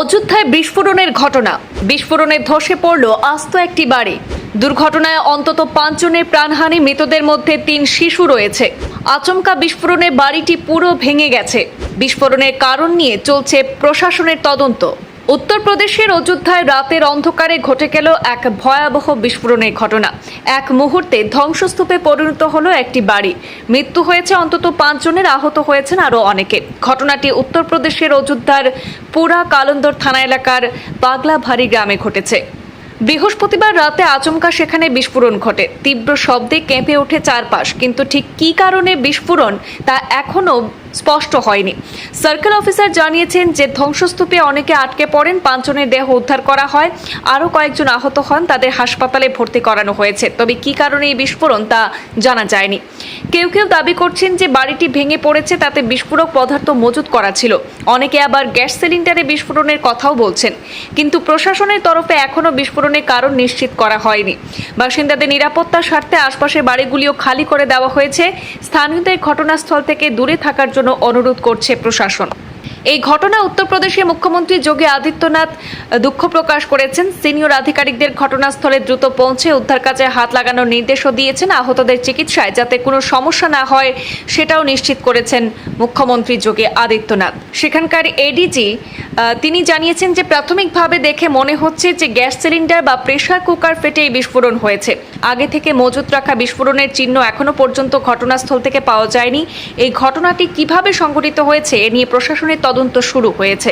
অযোধ্যায় বিস্ফোরণের ঘটনা। বিস্ফোরণে ধসে পড়ল আস্ত একটি বাড়ি। দুর্ঘটনায় অন্তত পাঁচজনের প্রাণহানি, মৃতদের মধ্যে তিন শিশু রয়েছে। আচমকা বিস্ফোরণে বাড়িটি পুরো ভেঙে গেছে। বিস্ফোরণের কারণ নিয়ে চলছে প্রশাসনের তদন্ত। উত্তরপ্রদেশের অযোধ্যায় রাতের অন্ধকারে ঘটে গেল এক ভয়াবহ বিস্ফোরণের ঘটনা। এক মুহূর্তে ধ্বংসস্তূপে পরিণত হলো একটি বাড়ি। মৃত্যু হয়েছে অন্তত পাঁচজনের আহত হয়েছেন আরও অনেকে। ঘটনাটি উত্তরপ্রদেশের অযোধ্যার পুরা কালন্দর থানা এলাকার পাগলাভারি গ্রামে ঘটেছে। বৃহস্পতিবার রাতে আচমকা সেখানে বিস্ফোরণ ঘটে। তীব্র শব্দে কেঁপে ওঠে চারপাশ। কিন্তু ঠিক কী কারণে বিস্ফোরণ তা এখনও স্পষ্ট হয়নি। সার্কেল অফিসার জানিয়েছেন যে ধ্বংসস্তূপে অনেকে আটকে পড়েন, পাঁচজনের দেহ উদ্ধার করা হয়, আরও কয়েকজন আহত হন, তাদের হাসপাতালে ভর্তি করানো হয়েছে। তবে কী কারণে এই বিস্ফোরণ তা জানা যায়নি। কেউ কেউ দাবি করছেন যে বাড়িটি ভেঙে পড়েছে, তাতে বিস্ফোরক পদার্থ মজুত করা ছিল। অনেকে আবার গ্যাস সিলিন্ডারে বিস্ফোরণের কথাও বলছেন। কিন্তু প্রশাসনের তরফে এখনও বিস্ফোরণের কারণ নিশ্চিত করা হয়নি। বাসিন্দাদের নিরাপত্তার স্বার্থে আশপাশের বাড়িগুলিও খালি করে দেওয়া হয়েছে। স্থানীয়দের ঘটনাস্থল থেকে দূরে থাকার জন্য অনুরোধ করছে প্রশাসন। এই ঘটনা উত্তরপ্রদেশের মুখ্যমন্ত্রী যোগী আদিত্যনাথ দুঃখ প্রকাশ করেছেন। সিনিয়র আধিকারিকদের ঘটনাস্থলে দ্রুত পৌঁছে উদ্ধার কাজে হাত লাগানোর নির্দেশও দিয়েছেন। আহতদের চিকিৎসায় যাতে কোনো সমস্যা না হয়, সেটাও নিশ্চিত করেছেন মুখ্যমন্ত্রী যোগী আদিত্যনাথ। সেখানকার এডিজি তিনি জানিয়েছেন যে, প্রাথমিকভাবে দেখে মনে হচ্ছে যে, গ্যাস সিলিন্ডার বা প্রেসার কুকার ফেটে এই বিস্ফোরণ হয়েছে। আগে থেকে মজুত রাখা বিস্ফোরণের চিহ্ন এখনও পর্যন্ত ঘটনাস্থল থেকে পাওয়া যায়নি। এই ঘটনাটি কীভাবে সংঘটিত হয়েছে, এ নিয়ে প্রশাসনের তদন্ত শুরু হয়েছে।